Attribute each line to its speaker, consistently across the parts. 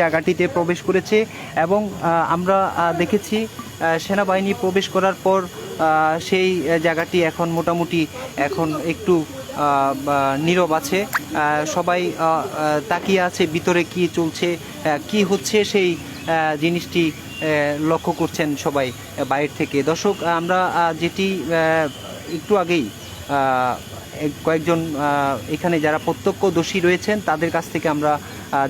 Speaker 1: জায়গাটিতে প্রবেশ করেছে এবং আমরা দেখেছি সেনাবাহিনী প্রবেশ করার পর সেই জায়গাটি এখন মোটামুটি এখন একটু নীরব আছে। সবাই তাকিয়ে আছে ভিতরে কি চলছে কি হচ্ছে সেই জিনিসটি লক্ষ্য করছেন সবাই বাইরে থেকে। দর্শক, আমরা যেটি একটু আগেই কয়েকজন এখানে যারা প্রত্যক্ষদর্শী রয়েছেন, তাদের কাছ থেকে আমরা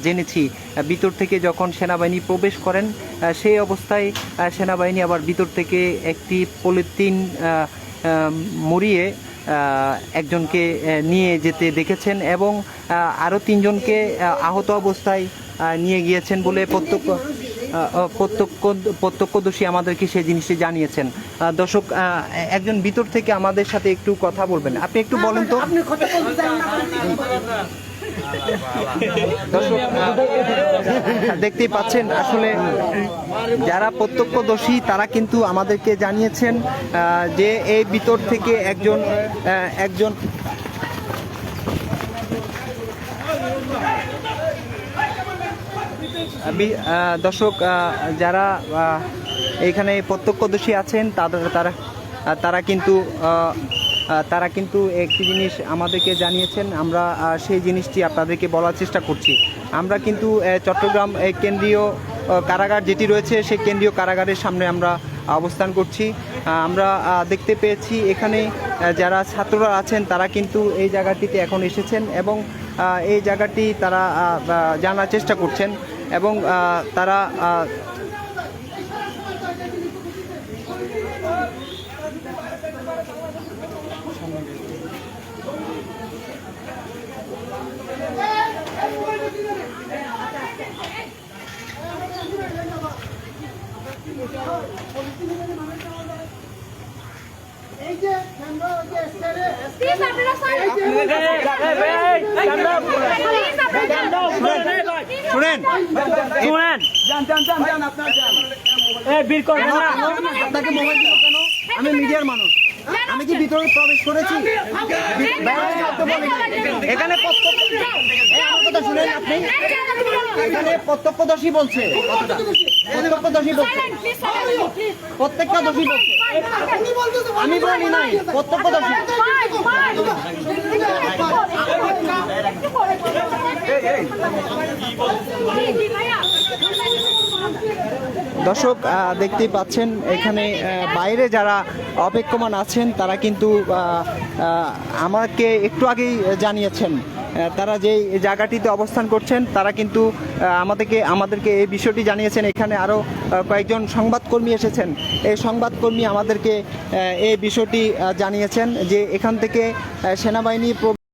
Speaker 1: জেনেছি। ভিতর থেকে যখন সেনাবাহিনী প্রবেশ করেন সেই অবস্থায় সেনাবাহিনী আবার ভিতর থেকে একটি পলিথিন মুড়িয়ে একজনকে নিয়ে যেতে দেখেছেন এবং আরও তিনজনকে আহত অবস্থায় নিয়ে গিয়েছেন বলে প্রত্যক্ষ প্রত্যক্ষ, প্রত্যক্ষদর্শী আমাদেরকে সেই জিনিসটি জানিয়েছেন। দর্শক একজন ভিতর থেকে আমাদের সাথে একটু কথা বলবেন। আপনি একটু বলেন তো। দর্শক, দেখতেই পাচ্ছেন, আসলে যারা প্রত্যক্ষদর্শী, তারা কিন্তু আমাদেরকে জানিয়েছেন যে এই ভিতর থেকে একজন একজন দর্শক যারা এখানে প্রত্যক্ষদর্শী আছেন, তাদের, তারা তারা কিন্তু তারা কিন্তু একটি জিনিস আমাদেরকে জানিয়েছেন, আমরা সেই জিনিসটি আপনাদেরকে বলার চেষ্টা করছি। আমরা কিন্তু চট্টগ্রাম কেন্দ্রীয় কারাগার যেটি রয়েছে, সেই কেন্দ্রীয় কারাগারের সামনে আমরা অবস্থান করছি। আমরা দেখতে পেয়েছি এখানে যারা ছাত্ররা আছেন, তারা কিন্তু এই জায়গাটিতে এখন এসেছেন এবং এই জায়গাটি তারা জানার চেষ্টা করছেন এবং তারা
Speaker 2: এই যে আমরা যে স্যারে
Speaker 3: Please, আপনারা।
Speaker 1: শুনেন।
Speaker 4: শুনেন।
Speaker 2: যান যান যান যান আপনার যান
Speaker 4: এ বীর করবেন
Speaker 1: আপনাকে মোবাইল আমি মিডিয়ার মানুষ আমি কি ভিতরে প্রবেশ করেছি এখানে শুনেন আপনি এখানে প্রত্যক্ষদর্শী বলছে প্রত্যক্ষদর্শী বলছে প্রত্যেকটা দোষী বলছে আমি বলি নাই প্রত্যক্ষদর্শী দর্শক দেখতেই পাচ্ছেন, এখানে বাইরে যারা অপেক্ষমান আছেন, তারা কিন্তু আমাকে একটু আগেই জানিয়েছেন তারা যে জায়গাটিতে অবস্থান করছেন, তারা কিন্তু আমাদেরকে আমাদেরকে এই বিষয়টি জানিয়েছেন। এখানে আরও কয়েকজন সংবাদকর্মী এসেছেন। এই সংবাদকর্মী আমাদেরকে এই বিষয়টি জানিয়েছেন যে এখান থেকে সেনাবাহিনী